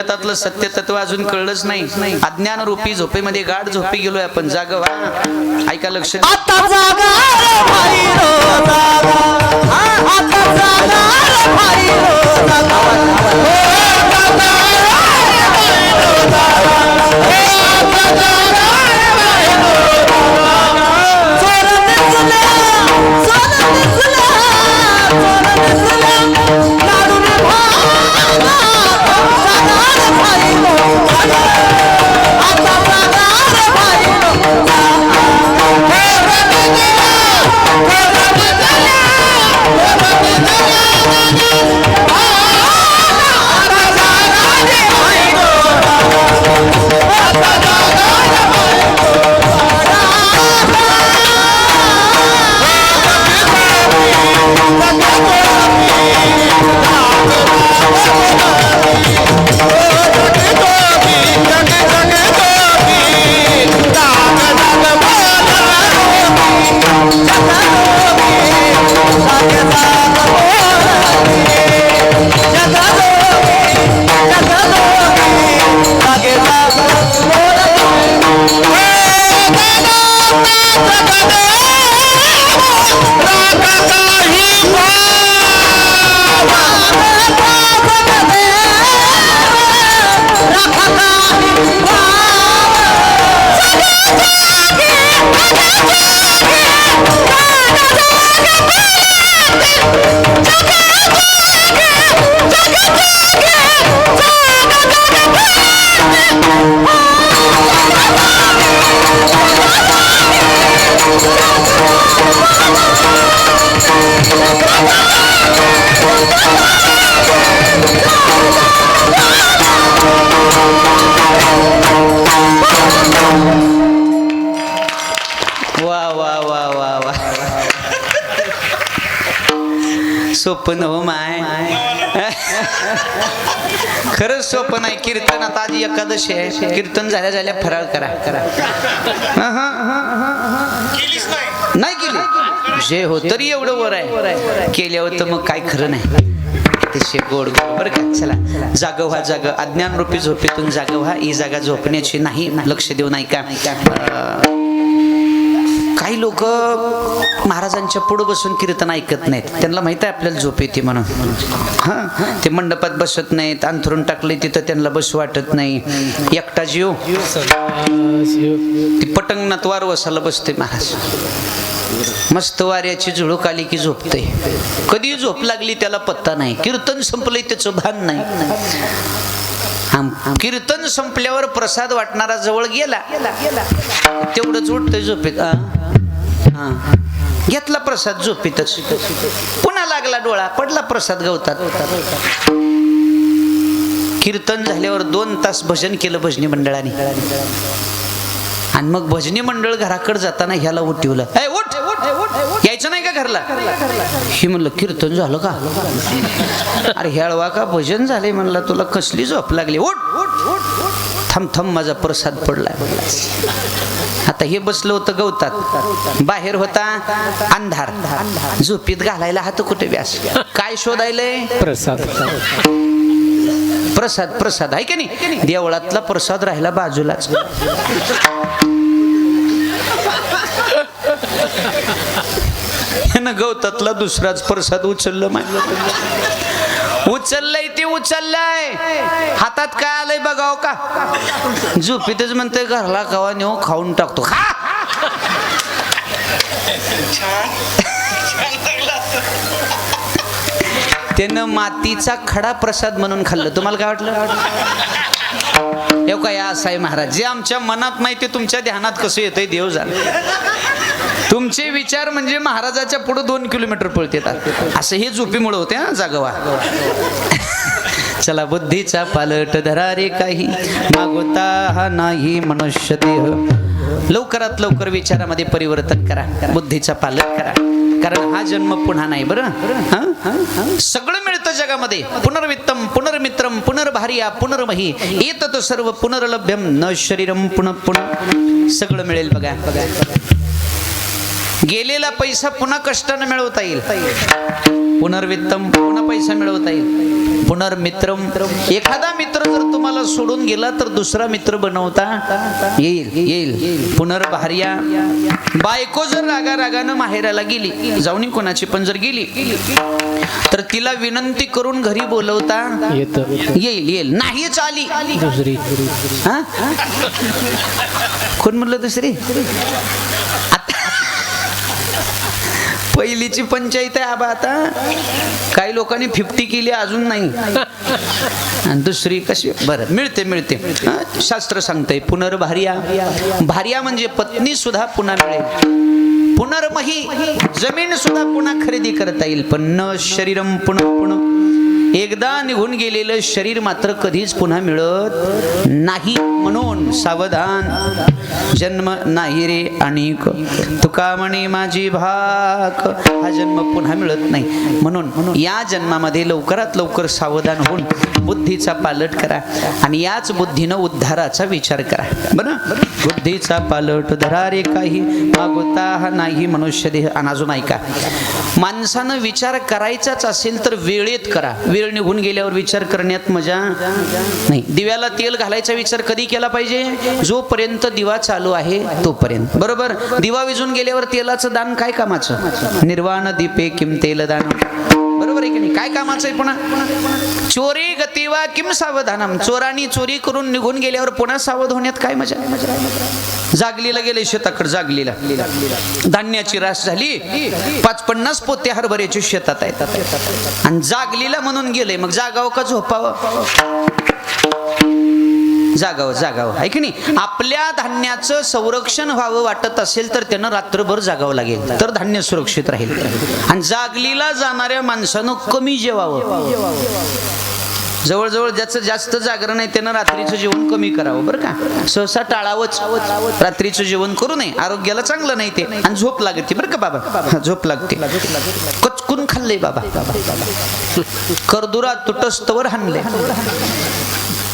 जगतातलं सत्य तत्व अजून कळलंच नाही. अज्ञान रूपी झोपेमध्ये गाढ झोपी गेलोय आपण. जाग व्हा ऐका लक्ष आता जागा भाई रो जागा. आता जागा भाई रो जागा. हो, आहे कीर्तन आता आज एकादशी आहे. कीर्तन झाल्या झाल्या फराळ करा. करा नाही. केली. जे हो तरी एवढं वर आहे. केल्यावर तर मग काय खरं नाही. अतिशय गोड गोड. बरं का? चला. जाग व्हा जाग. अज्ञान रूपी झोपेतून जाग व्हा. ही जागा झोपण्याची नाही. लक्ष देऊ नाही का काही लोक महाराजांच्या पुढे बसून कीर्तन ऐकत नाहीत. त्यांना माहीत आहे आपल्याला झोप येते म्हणून. हा? ते मंडपात बसत नाहीत अंथरून टाकले तिथं त्यांना बसू वाटत नाही. एकटा जीव? ती पटंगणात वार वसाला बसते महाराज. मस्त वाऱ्याची झुळूक आली की झोपते कधी झोप लागली त्याला पत्ता नाही. कीर्तन संपलंय त्याचं भान नाही. कीर्तन संपल्यावर प्रसाद वाटणारा जवळ गेला. तेवढंच उठतंय झोपेत. हा. घेतला प्रसाद झोपेतच. पुन्हा लागला डोळा पडला प्रसाद गवतात. कीर्तन झाल्यावर दोन तास भजन केलं भजनी मंडळाने. आणि मग भजनी मंडळ घराकडे जाताना ह्याला उठवलं यायचं नाही का घरला? हे म्हणलं कीर्तन झालं का? अरे हेळवा का? भजन झाले म्हणलं तुला कसली झोप लागली? ओठ थांब थांब माझा प्रसाद पडलाय. आता हे बसलं होतं गवतात. बाहेर होता अंधार. झोपीत घालायला हात कुठे व्यास? काय शोधायलंय? प्रसाद. प्रसाद प्रसाद. आहे की नाही? देवळातला प्रसाद राहिला बाजूलाच. गवतातला दुसराच प्रसाद उचललं उचललंय ते उचललंय. हातात काय आलंय बघाव का? झोपीतच म्हणतोय घरला कवा नेऊ खाऊन टाकतो. खा त्यानं मातीचा खडा प्रसाद म्हणून खाल्लं. तुम्हाला काय वाटलं? हे काय या आहे महाराज? जे आमच्या मनात माहिती तुमच्या ध्यानात कसं येतंय देव झालं तुमचे विचार म्हणजे महाराजाच्या पुढे दोन किलोमीटर पळतात असं हे झोपीमुळे होते हा जागवा. चला बुद्धीचा पालट धरा रे काही. मागोता हा नाही मनुष्य देह. लवकरात लवकर विचारामध्ये परिवर्तन करा. बुद्धीचा पालट करा. कारण हा जन्म पुन्हा नाही बरं? सगळं मिळतं जगामध्ये. पुनर्वित्तम पुनर्मित्रम पुनर्भारिया पुनर्मही. येत सर्व पुनर्लभ्यम न शरीरम पुनः पुनः. सगळं मिळेल बघा बघा. गेलेला पैसा पुन्हा कष्टानं मिळवता येईल. पुनर्वित्तम पुन्हा पैसा मिळवता येईल. पुनर्मित्रम. एखादा मित्र जर तुम्हाला सोडून गेला तर दुसरा मित्र बनवता येईल येईल. पुनर्भार्या. बायको जर रागा रागानं माहेराला गेली जाऊन कोणाची पण जर गेली तर तिला विनंती करून घरी बोलवता येत. येईल येईल. नाहीच आली दुसरी. हा? कोण म्हणलं दुसरी? पहिलीची पंचायत आहे आबा आता. काही लोकांनी फिफ्टी केली अजून नाही. दुसरी कशी? बरं मिळते मिळते. शास्त्र सांगतंय पुनर्भार्या. भार्या म्हणजे पत्नी सुद्धा पुन्हा मिळेल. पुनर्मही जमीन सुद्धा पुन्हा खरेदी करता येईल पण न शरीरम पुन्हा पुन्हा एकदा निघून गेलेलं शरीर मात्र कधीच पुन्हा मिळत नाही. म्हणून सावधान. जन्म नाही रे आणि तुका म्हणे माझी भाक. हा जन्म पुन्हा मिळत नाही. म्हणून या जन्मामध्ये लवकरात लवकर सावधान होऊन बुद्धीचा पालट करा आणि याच बुद्धीनं उद्धाराचा विचार करा. बरं? बुद्धीचा पालट धरा रे काही. मागोता हा नाही मनुष्य देह अनाजून ऐका. माणसानं विचार करायचाच असेल तर वेळेत करा. वेळ निघून गेल्यावर विचार करण्यात मजा नाही. दिव्याला तेल घालायचा विचार कधी केला पाहिजे? जोपर्यंत दिवा चालू आहे तोपर्यंत. बरोबर? दिवा विजून गेल्यावर तेलाचं दान काय कामाचं? निर्वाण दीपे किम तेल दान. बरोबर आहे की नाही? काय कामाचं आहे पुन्हा? चोरी गतीवा किम सावधानम. चोरानी चोरी करून निघून गेल्यावर पुन्हा सावध होण्यात काय मजा? जागलीला गेले शेताकडे जागलीला. धान्याची रास झाली. पाच पन्नास पोते हरभऱ्याची शेतात आहेत. आणि जागलीला म्हणून गेले मग जागावं का झोपावं? जागावं जागावं. आहे की नाही? आपल्या धान्याचं संरक्षण व्हावं वाटत असेल तर त्यानं रात्रभर जागावं लागेल. तर धान्य सुरक्षित राहील. आणि जागलीला जाणाऱ्या माणसानं कमी जेवावं. जवळजवळ ज्याचं जास्त जागरण आहे त्यानं रात्रीचं जेवण कमी करावं बरं का? सहसा टाळावंच. रात्रीचं जेवण करू नये आरोग्याला चांगलं नाही ते. आणि झोप लागते बरं का बाबा? झोप लागते. कचकून खाल्लंय बाबा. करदुरा तुटस्तवर हाणले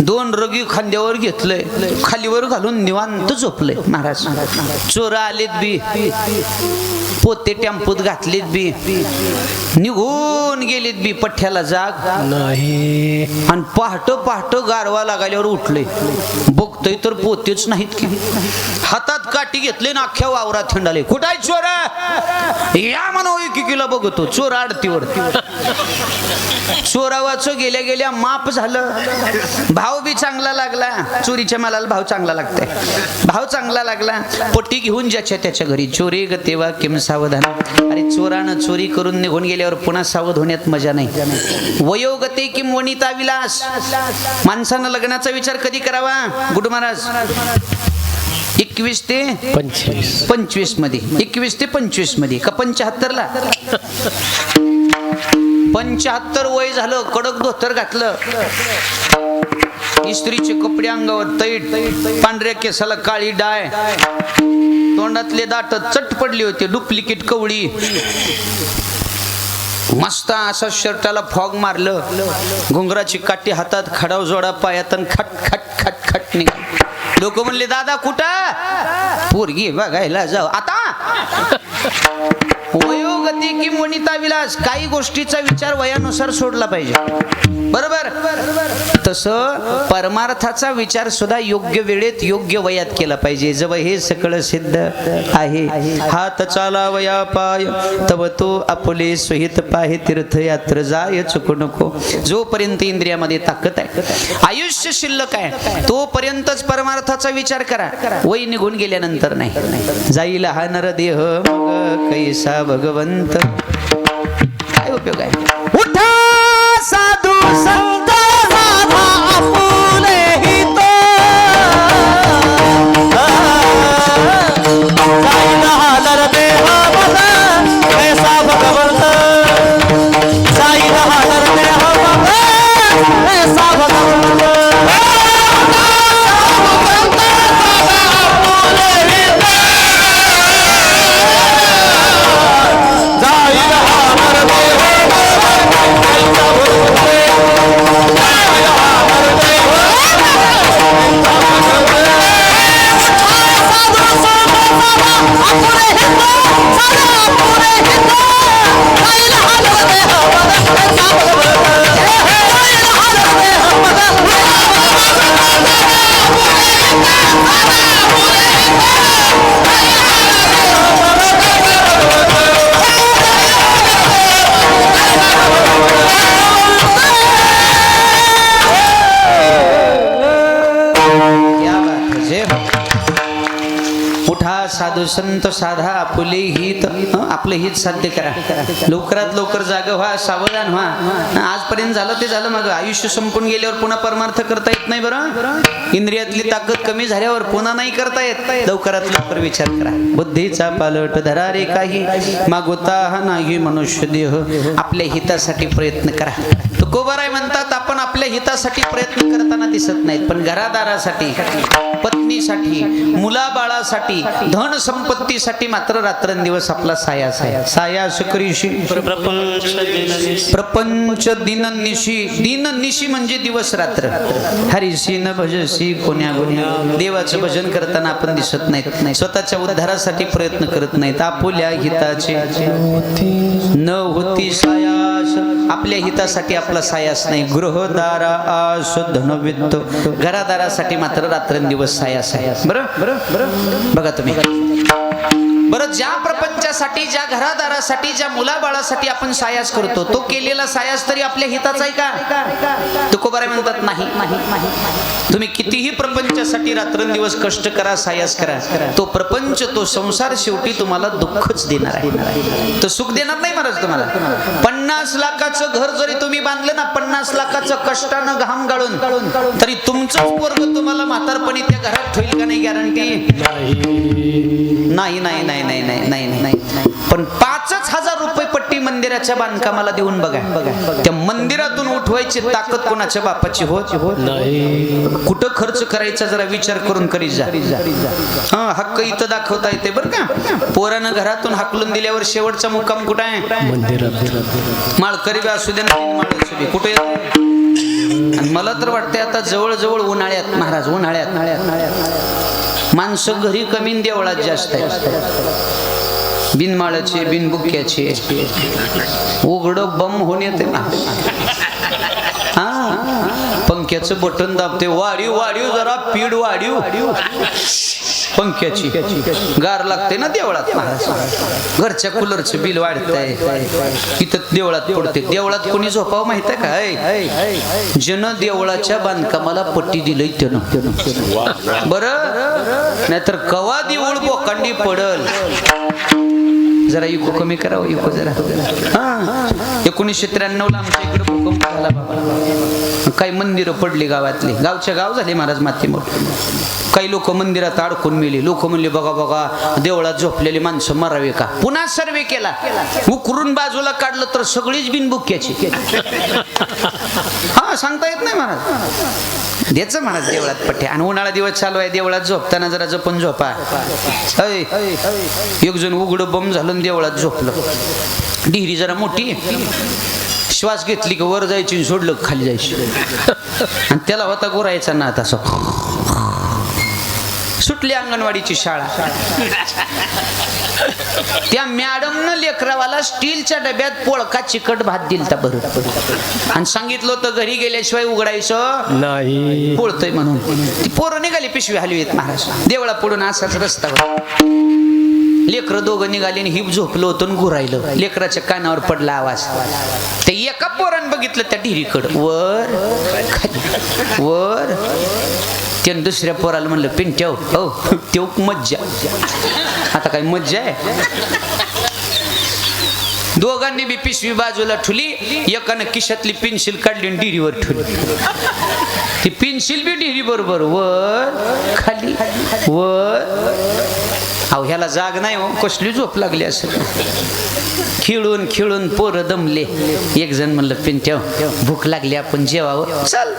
दोन रगी खांद्यावर घेतलंय. खालीवर घालून निवांत झोपलंय महाराज. चोरा आलेत बी. पोते टेम्पोत घातलेत बी. निघून गेलेत बी पठ्याला जाग. नाही. आणि पहाट पहाट गारवा लागायल्यावर उठले. बघतोय तर पोतेच नाहीत की. हातात काठी घेतले ना अख्ख्या वावरात थंडाले कुठं आहे चोरा? या म्हणा एकीला बघतो. चोर आडतीवर चोरावाचं गेल्या गेल्या माप झालं. भाव बी चांगला लागला. चोरीच्या मालाला भाव चांगला लागतंय. भाव चांगला लागला. पोटी घेऊन ज्याच्या त्याच्या घरी. चोरी ग तेव्हा किम सावधान. अरे चोरानं चोरी करून निघून गेल्यावर पुन्हा सावध होण्यात मजा नाही. वयोगते किम वनिता विलास माणसानं लग्नाचा विचार कधी करावा? गुड महाराज. एकवीस ते पंचवीस. पंचवीसमध्ये. एकवीस ते पंचवीसमध्ये. का पंच्याहत्तर ला पंच्याहत्तर वय झालं कडक धोतर घातलं. इस्त्रीचे कपडे अंगावर तैट पांढऱ्या केसाला काळी डाय. तोंडातले दाट चट पडली होती डुप्लिकेट कवळी. मस्त असं शर्टाला फॉग मारलं. घुंगराची काठी हातात खडाव जोडा पायात खट खट खट खट निघाल लोक म्हणले दादा कुठं? पोरगी बघायला जाऊ. आता? वयोगती कि वनिता विलास काही गोष्टीचा विचार वयानुसार सोडला पाहिजे. बरोबर? तसं परमार्थाचा विचार सुद्धा योग्य वेळेत योग्य वयात केला पाहिजे. जव हे सकळ सिद्ध आहे. हात चाला वया पाय तव तो आपले सुहित पाहे तीर्थयात्र जाय चुकू नको. जोपर्यंत इंद्रियामध्ये ताकद आहे. आयुष्य शिल्लक आहे. तोपर्यंतच परमार्थाचा विचार करा. वय निघून गेल्यानंतर नाही. जाईल हा नर देह मग कैसा भगवंत? काय उपयोग आहे? उठा साधू संत साधू संत साधा आपले हित आपले आपलं हित साध्य करा. लवकरात लवकर जाग व्हा सावधान व्हा. आजपर्यंत झालं ते झालं मग. आयुष्य संपून गेल्यावर पुन्हा परमार्थ करता येत नाही बरं? इंद्रियातली ताकद कमी झाल्यावर पुन्हा नाही करता येत. लवकरात लवकर विचार करा. बुद्धीचा पालट धरा रे काही. मागोता हा नाही मनुष्य देह. आपल्या हितासाठी प्रयत्न करा. तुकोबाराय म्हणतात आपण आपल्या हितासाठी प्रयत्न करताना दिसत नाहीत पण घरादारासाठी. पत्नीसाठी मुलाबाळासाठी धन संपत्तीसाठी मात्र रात्रंदिवस आपला साया साया. साया सुकरीशी प्रपंच दिन निशी. दिन निशी म्हणजे दिवस रात्र. हरिशी न भजशी कोण्या गुन्या देवाचं भजन करताना आपण दिसत नाहीत. स्वतःच्या उद्धारासाठी प्रयत्न करत नाहीत. आपुल्या हिताचे. न होती साया. आपल्या हितासाठी आपला सायास नाही. गृहदारा आस धनवित्त घरादारासाठी मात्र रात्रंदिवस सायास आहे. बरं? बरं? बरं? बघा तुम्ही. बरं ज्या तुमच्यासाठी ज्या घरादारासाठी ज्या मुलाबाळासाठी आपण सायास करतो तो केलेला सायास तरी आपल्या हिताचा आहे का? तुकोबारे म्हणतात नाही. तुम्ही कितीही प्रपंचासाठी रात्रंदिवस कष्ट करा सायास करा. तो प्रपंच तो संसार शेवटी तुम्हाला दुःखच देणार आहे. तो सुख देणार नाही महाराज तुम्हाला? पन्नास लाखाचं घर जरी तुम्ही बांधलं ना पन्नास लाखाचं कष्टानं घाम गाळून तरी तुमचं वर्ग तुम्हाला म्हातारपणी त्या घरात ठेवईल का नाही गॅरंटी नाही नाही नाही नाही नाही नाही. नाही पण पाचच हजार रुपये पट्टी मंदिराच्या बांधकामाला देऊन बघा. त्या मंदिरातून उठवायची ताकद कोणाच्या बापाची होत? कुठं खर्च करायचा जरा विचार करून करीत जा. हा हक्क इथं दाखवता येते बरं का? पोरानं घरातून हाकलून दिल्यावर शेवटचा मुक्काम कुठं आहे? मंदिरात. माळकरी बी असू दे ना कुठे आणि मला तर वाटतंय आता जवळजवळ उन्हाळ्यात महाराज उन्हाळ्यात. माणसं घरी कमी देवळात जास्त आहे बिनमाळाचे बिनबुक्याचे उघड बम होऊन येते ना. हा? पंख्याचं बटन दाबते वाढीव वाढीव जरा पीड वाढीव. पंख्याची. गार लागते ना देवळात घरच्या कूलरचं बिल वाढतंय. इथं देवळात पडते. देवळात कोणी झोपाव माहीत आहे काय जन देवळाच्या बांधकामाला पट्टी दिलंय त्यानं. बर? नाहीतर कवा देऊळ बोकांडी पडल? जरा इको कमी करावं इको जरा. हा एकोणीसशे त्र्याण्णव ला आमच्या इकडे भूकंप झाला बाबा. काही मंदिरं पडली गावातली. गावच्या गाव झाले महाराज मातीमोठ. काही लोक मंदिरात अडकून मेली. लोक म्हणले बघा बघा देवळात झोपलेली माणसं मरावे का? पुन्हा सर्वे केला. उकरून बाजूला काढलं तर सगळीच बिनबुक्याची हा सांगता येत नाही महाराज. द्यायचं म्हणा देवळात पट्टे आणि उन्हाळा दिवस चालू आहे देवळात झोपताना जरा जपून झोपा. एक जण उघड बम झालं देवळात झोपलं. डिहरी जरा मोठी श्वास घेतली की वर जायची सोडलं खाली जायची. आणि त्याला होता गोरायचा ना तसं सुटली अंगणवाडीची शाळा. त्या मॅडमनं लेकरावाला स्टीलच्या डब्यात पोळका चिकट भात दिलता बरं आणि सांगितलं होतं घरी गेल्याशिवाय उघडायचं नाही. पोळतय म्हणून. ती पोरं निघाली पिशवी हलवीत महाराज. देवळा पडून असाच रस्ता लेकरं दोघं निघाली आणि हिप झोपलं होतं आणि गुरायलं. लेकराच्या कानावर पडला आवाज. ते एका पोरानं बघितलं त्या ढिरीकडं. वर खाली. वर. त्यानं दुसऱ्या पोराला म्हणलं पिंट्याव हो. त्यो मज्जा. आता काय मज्जा आहे? दोघांनी बी पिशवी बाजूला ठुली एकानं किशातली पेन्सिल काढली आणि डिरीवर ठुली ती पेन्सिल बी डिरी बरोबर वर खाली वर. अहो ह्याला जाग नाही हो कसली झोप लागली असेल? खेळून खेळून पोरं दमले. एक जण म्हणलं पिंट्याव भूक लागली आपण जेवावं. चल.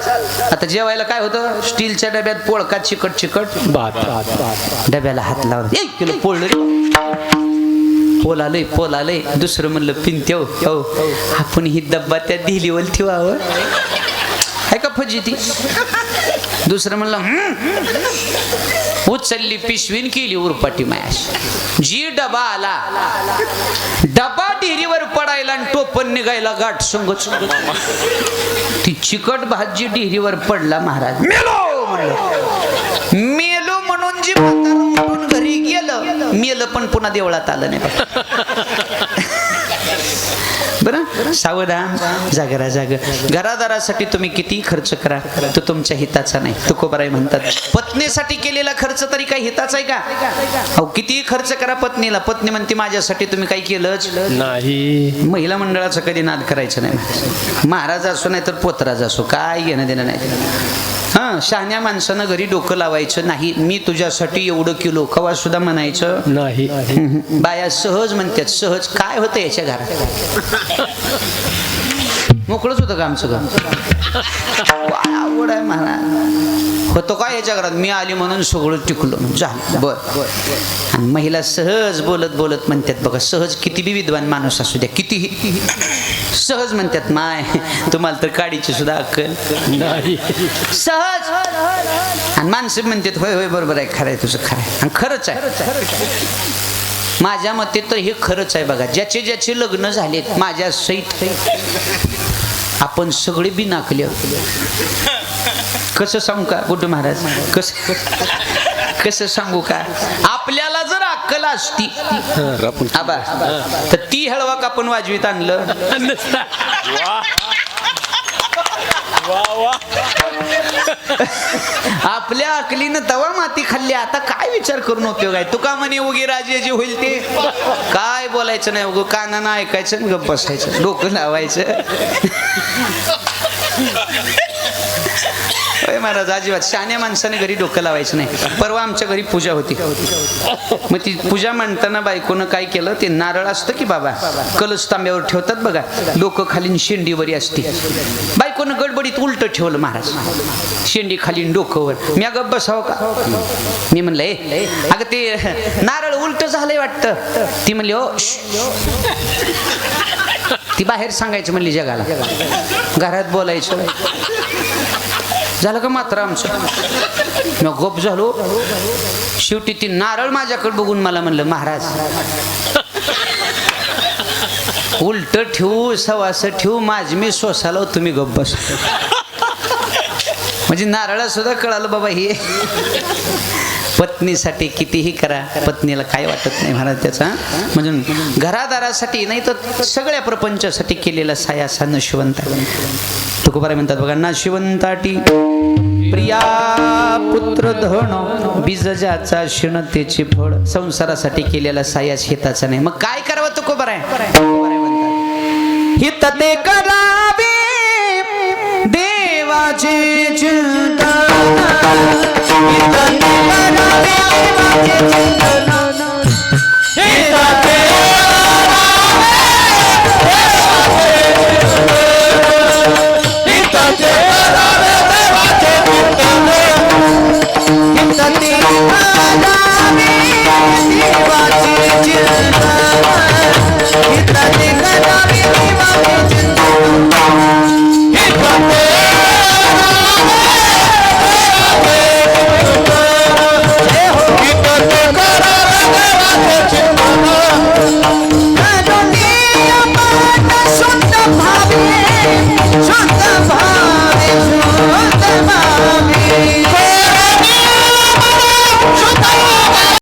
आता जेवायला काय होतं? स्टीलच्या डब्यात पोळका चिकट चिकट. भात डब्याला हात लावला एक किलो पोळलं रे. पोल आलंय पोल आलंय. दुसरं म्हणलं पिंत्यो हो आपण ही डब्बा त्या दिलीवर ठेवावं. का फजिती? दुसरं म्हणलं उचलली पिशवीन केली उरपाटी मायाश. जी डबा आला डबा डिहरीवर पडायला आणि टोपण निघायला गाठ संग ती चिकट भाजी डिहरीवर पडला महाराज. मेलो म्हणलं. मेलो म्हणून जी म्हणून घरी गेलं मेलं पण पुन्हा देवळात आलं नाही बरं? सावधान जागरा जाग घरादारासाठी तुम्ही किती खर्च करा तो तुमच्या हिताचा नाही. तुकोबाराय म्हणतात पत्नीसाठी केलेला खर्च तरी काही हिताचा आहे का? अहो किती खर्च करा पत्नीला. पत्नी म्हणते माझ्यासाठी तुम्ही काही केलंच. नाही. महिला मंडळाचा कधी नाद करायचा नाही. महाराज असो नाही तर पोतराज असो काय घेणं देणं नाही. हां शहाण्या माणसानं घरी डोकं लावायचं नाही. मी तुझ्यासाठी एवढं किलो. कवा सुद्धा म्हणायचं? नाही. बाया सहज म्हणतात सहज. काय होतं याच्या घरात? मोकळंच होतं का आमचं घर आवड आहे महाराज होतो काय याच्या घरात? मी आली म्हणून सगळं टिकलो. जा बर. आणि महिला सहज बोलत बोलत म्हणतात बघा सहज किती बी विद्वान माणूस असू द्या कितीही. सहज म्हणतात माय तुम्हाला तर काडीची सुद्धा अक्कल नाही. सहज. आणि माणसं म्हणतात होय होय बरोबर आहे खरं आहे तुझं खरं आहे. आणि खरंच आहे. माझ्या मते तर हे खरंच आहे बघा. ज्याचे ज्याचे लग्न झालेत माझ्या सहित आपण सगळे बी नाकले कसं सांगू का गुड्डू महाराज? कसं कसं सांगू का? आपल्याला जर अक्कल असती आबा तर ती हळवाक आपण वाजवीत आणलं. आपल्या अकलीनं तवा माती खाल्ली. आता काय विचार करून उपयोग आहे? तुका म्हणे उगी राजे जे होईल ते. काय बोलायचं नाही उगो? कानानं ऐकायचं गप बसायचं. डोकं लावायचं. महाराज अजिबात. शहाण्या माणसाने घरी डोकं लावायचं नाही. परवा आमच्या घरी पूजा होती. मग ती पूजा म्हणताना बायकोनं काय केलं ते नारळ असतं की बाबा कलश तांब्यावर ठेवतात बघा डोकं खालीन शेंडीवरी असते. बायकोनं गडबडीत उलट ठेवलं महाराज. शेंडी खालीन डोकंवर. मी अगं बसावं का? मी म्हणलं ए अगं ते नारळ उलट झालंय वाटतं. ती म्हणली हो ती बाहेर सांगायचं म्हणली जगाला. घरात बोलायचं. झालं का मात्र आमचं? मग गप झालो. शेवटी ती नारळ माझ्याकडे बघून मला म्हणलं महाराज उलट ठेवू सवास ठेवू माझ मी सोसाला तुम्ही गप बस म्हणजे नारळा सुद्धा कळालं बाबा हे पत्नीसाठी कितीही करा पत्नीला काय वाटत नाही महाराज त्याचा म्हणून घरादारासाठी नाही तर सगळ्या प्रपंचासाठी केलेला साया असा नशिवंत तुकोबारा म्हणतात बघा नाशिवंताटी प्रिया पुत्र धन बीजजाचा क्षणतेचे फळ संसारासाठी केलेला सायास हिताचा नाही. मग काय करावं तुकोबारा हित ते करावे देवाचे चिंता Hey,